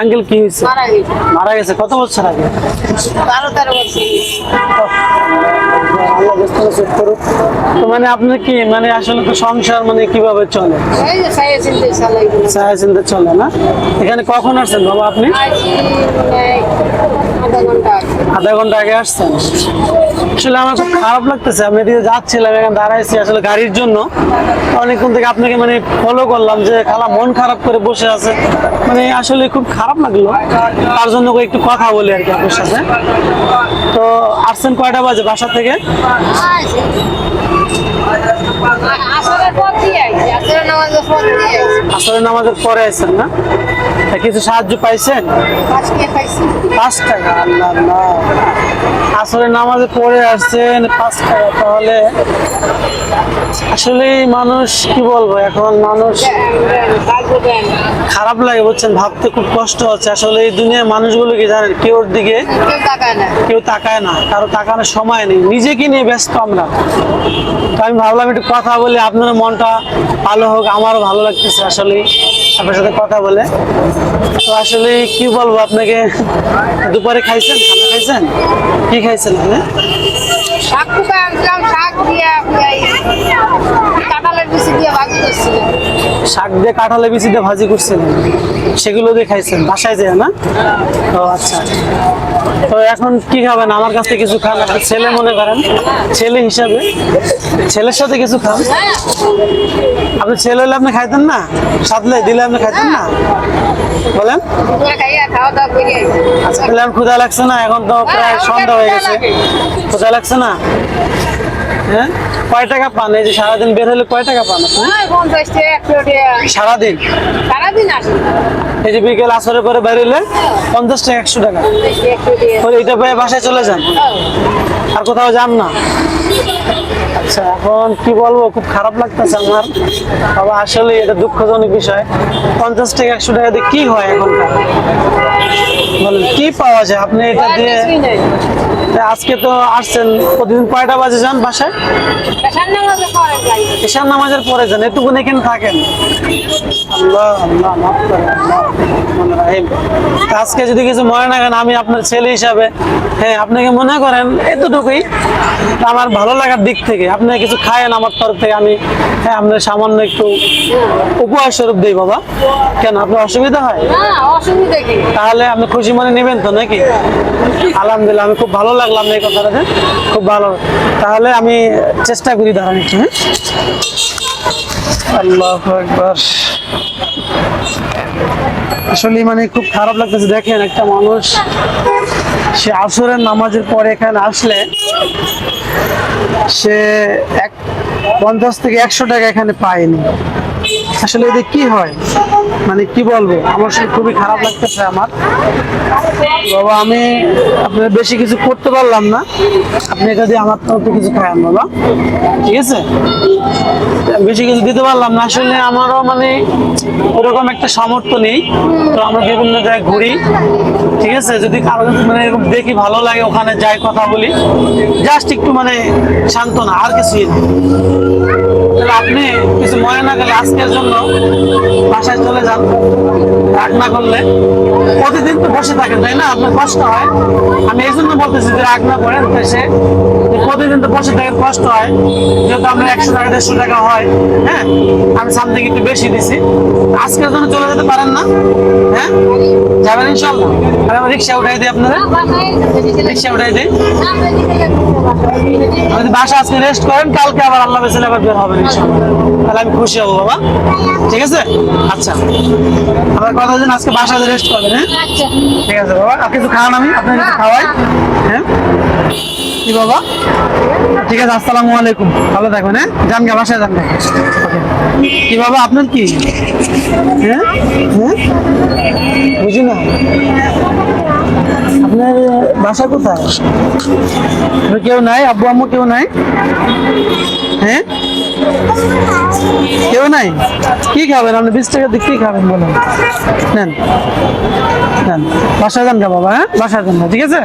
Uncle কি হয়েছে? মারা গেছে। কত বছর আগে? বারো তেরো বছর। তো মানে আপনার কি মানে আসলে তো সংসার মানে কীভাবে চলে? চিনতে চলে না? এখানে কখন আসছেন বাবা আপনি? আধা ঘণ্টা আগে। আসছেন আসলে আমার খুব খারাপ লাগতেছে আমি এদিকে যাচ্ছিলাম এখানে দাঁড়াইছি আসলে গাড়ির জন্য অনেকক্ষণ থেকে আপনাকে মানে ফলো করলাম যে খালা মন খারাপ করে বসে আছে মানে আসলে খুব খারাপ লাগল তার জন্য একটু কথা বলি আর কি আপনার সাথে তো আসছেন কয়টা বাজে বাসা থেকে আসরের নামাজের পর আসছেন না? তা কিছু সাহায্য পাইছেন? পাঁচ টাকা আল্লাহ আল্লাহ। আসলে নামাজে পড়ে আসছেন পাঁচ টাকা তাহলে আসলে মানুষ কি বলব এখন মানুষ খারাপ লাগে বুঝছেন? ভাবতে খুব কষ্ট হচ্ছে। আসলে এই দুনিয়ার মানুষগুলো কি জানেন কেউর দিকে কেউ তাকায় না। কেউ তাকায় না কারও তাকানোর সময় নেই। নিজেকে নিয়ে ব্যস্ত আমরা। তো আমি ভাবলাম একটু কথা বলি আপনার মনটা ভালো হোক, আমারও ভালো লাগতেছে আসলে আপনার সাথে কথা বলে। তো আসলে কি বলব আপনাকে, দুপুরে খাইছেন? খানা খাইছেন? কি খাইছেন আপনি শাক দিয়ে এই কাঁঠালের বিচি দিয়ে ভাজি করছিলাম। শাক দিয়ে কাঁঠালে বিচি দিয়ে ভাজি করছিলেন সেগুলো দিয়ে খাইছেন? বাসায় যায় না? ও আচ্ছা। তো এখন কি খাবেন? আমার কাছে কিছু খান ছেলে মনে করেন। ছেলে হিসাবে। ছেলের সাথে কিছু খান। আপনি ছেলে হলে আপনি খাইতেন না? সাথলে দিলে আপনি খাইতেন না? বলেন। আজকে এখন ক্ষুধা লাগছে না? এখন তো প্রায় সন্ধ্যা হয়ে গেছে। ক্ষুধা লাগছে না? হ্যাঁ? কয় টাকা পান? এই যে সারাদিন বের হলে কয় টাকা পান পঞ্চাশ টাকা সারাদিন? সারাদিন আসি এই যে বিকেল আসরে করে বেরোলে পঞ্চাশ টাকা একশো টাকা। পরে এইটা পেয়ে বাসায় চলে যান? আর কোথাও যান না? আচ্ছা এখন কি বলব খুব খারাপ লাগতেছে আমার। বাবা আসলে এটা দুঃখজনক বিষয়। পঞ্চাশ টাকা একশো টাকা দিয়ে কি হয় এখনকার বলেন কি পাওয়া যায়? আপনি এটা দিয়ে আজকে তো আসছেন প্রতিদিন কয়টা বাজে যান বাসায়? ঈশান নামাজের পরে যান এটুকুন এখানে থাকেন। আল্লাহ আল্লাহ মাফ আজকে যদি কিছু মনে না আমি আপনার ছেলে হিসাবে হ্যাঁ আপনাকে মনে করেন এতটুকুই। আমার ভালো লাগার দিক থেকে আপনি কিছু খায়েন আমার তরফ থেকে আমি হ্যাঁ আপনার সামান্য একটু উপহার স্বরূপ দিই বাবা। কেন আপনার অসুবিধা হয়? তাহলে আপনি খুশি মনে নেবেন তো নাকি? আলহামদুলিল্লাহ আমি খুব ভালো লাগলাম এই কথাটাতে খুব ভালো। তাহলে আমি চেষ্টা করি দাঁড়ান একটু হ্যাঁ। আসলে মানে খুব খারাপ লাগতেছে, দেখেন একটা মানুষ, সে আসরের নামাজের পরে এখানে আসলে সে এক পঞ্চাশ থেকে একশো টাকা এখানে পায়নি। আসলে এদের কি হয়? মানে কি বলব? আমার আসলে খুবই খারাপ লাগতেছে আমার। বাবা, আমি আপনার বেশি কিছু করতে পারলাম না। আপনি এটা দিয়ে আমার তরফে কিছু খায়ান বাবা। ঠিক আছে? বেশি কিছু দিতে পারলাম না। আসলে আমারও মানে ওরকম একটা সামর্থ্য নেই। তো আমরা বিভিন্ন জায়গায় ঘুরি। ঠিক আছে? যদি কারও মানে এরকম দেখি ভালো লাগে, ওখানে যাই, কথা বলি। জাস্ট একটু মানে শান্ত না আর কিছুই আপনি কিছু মনে না গেলে আজকের জন্য বাসায় চলে যান রাগ না করলে। প্রতিদিন তো বসে থাকেন, তাই না? আপনার কষ্ট হয়। আমি এই জন্য বলতেছি যে রাগ না করেন, দেশে। প্রতিদিন তো বসে থাকেন, কষ্ট হয়। যেহেতু আমরা একশো টাকা, দেড়শো টাকা হয় হ্যাঁ? আমি সামনে একটু বেশি দিছি। আজকের জন্য চলে যেতে পারেন না হ্যাঁ? যাবেন ইনশাল্লাহ আমি রিক্সা উঠাই দিই আপনাদের। রিক্সা উঠাই দিই। বাসা আজকে রেস্ট করেন, কালকে আবার আল্লাহ বেসেল আবার বের হবেন ইনশাআল্লাহ। তাহলে আমি খুশি হব, বাবা। ঠিক আছে? আচ্ছা। আমার কথা হচ্ছে আজকে বাসায় রেস্ট করবেন হ্যাঁ? আচ্ছা। ঠিক আছে বাবা। আর কিছু খাওয়ান আমি আপনার কিছু খাওয়াই হ্যাঁ? কি বাবা? ঠিক আছে আসসালামু আলাইকুম। ভালো থাকবেন হ্যাঁ? যান গে বাসায় যান। কি বাবা আপনার কি? হ্যাঁ? হ্যাঁ? বুঝি না। আপনার বাসা কোথায়? কেউ নাই? আব্বু আম্মু কেউ নাই? হ্যাঁ? কেউ নাই? কি খাবেন? আপনি বিশ টাকা দিয়ে কি খাবেন বলেন? নেন। নেন। বাসায় যান গা বাবা হ্যাঁ? বাসায় যান ঠিক আছে?